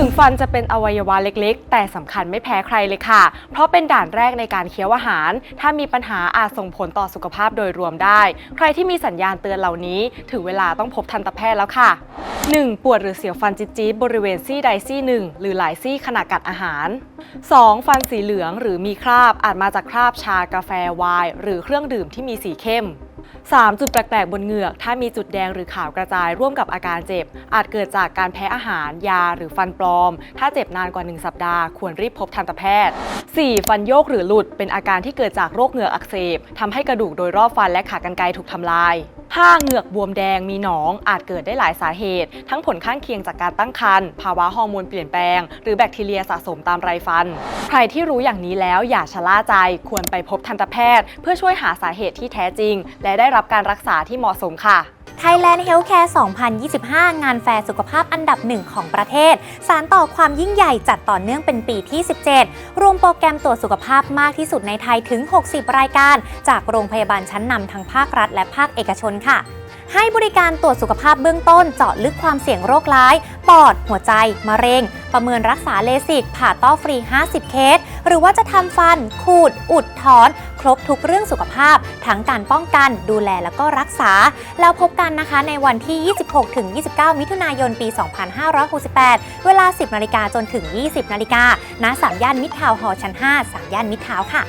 ถึงฟันจะเป็นอวัยวะเล็กๆ แต่สำคัญไม่แพ้ใครเลยค่ะ เพราะเป็นด่านแรกในการเคี้ยวอาหาร ถ้ามีปัญหาอาจส่งผลต่อสุขภาพโดยรวมได้ ใครที่มีสัญญาณเตือนเหล่านี้ ถึงเวลาต้องพบทันตแพทย์แล้วค่ะ 1. ปวดหรือเสียวฟันจี๊ดๆบริเวณซี่ใดซี่หนึ่งหรือหลายซี่ขณะกัดอาหาร 2. ฟันสีเหลืองหรือมีคราบอาจมาจากคราบชากาแฟไวน์หรือเครื่องดื่มที่มีสีเข้ม 3. จุดแปลกๆ บนเหงือก ถ้ามีจุดแดงหรือขาวกระจายร่วมกับอาการเจ็บ อาจเกิดจากการแพ้อาหาร ยาหรือฟันปลอม ถ้าเจ็บนานกว่า 1 สัปดาห์ ควรรีบพบทันตแพทย์ 4. ฟันโยกหรือหลุด เป็นอาการที่เกิดจากโรคเหงือกอักเสบทำให้กระดูกโดยรอบฟันและขากรรไกรถูกทำลาย ถ้าเหงือกบวมแดงมีหนองอาจเกิดได้หลายสาเหตุ ทั้งผลข้างเคียงจากการตั้งครรภ์ภาวะฮอร์โมนเปลี่ยนแปลง หรือแบคทีเรียสะสมตามไรฟัน ใครที่รู้อย่างนี้แล้วอย่าชะล่าใจควรไปพบทันตแพทย์ เพื่อช่วยหาสาเหตุที่แท้จริง และได้รับการรักษาที่เหมาะสมค่ะ Thailand Healthcare 2025 งานแฟร์สุขภาพอันดับหนึ่งของประเทศ สารต่อความยิ่งใหญ่จัดต่อเนื่องเป็นปีที่ 17 รวมโปรแกรมตรวจสุขภาพมากที่สุดในไทยถึง 60 รายการ จากโรงพยาบาลชั้นนำทั้งภาครัฐและภาคเอกชนค่ะ ให้บริการตรวจสุขภาพเบื้องต้นเจาะลึกความเสี่ยงโรคร้าย ปอด หัวใจ มะเร็ง ประเมินรักษาเลสิก ผ่าต้อฟรี 50 เคส หรือว่าจะทำฟัน ขูด อุด ถอน ครบทุกเรื่องสุขภาพ ทั้งการป้องกัน ดูแลแล้วก็รักษา แล้วพบกันนะคะในวันที่ 26-29 มิถุนายน ปี 2568 เวลา 10นาฬิกาจนถึง 20นาฬิกาณสามย่านมิตรทาวน์ฮอชั้น 5 สามย่านมิตรทาวค่ะ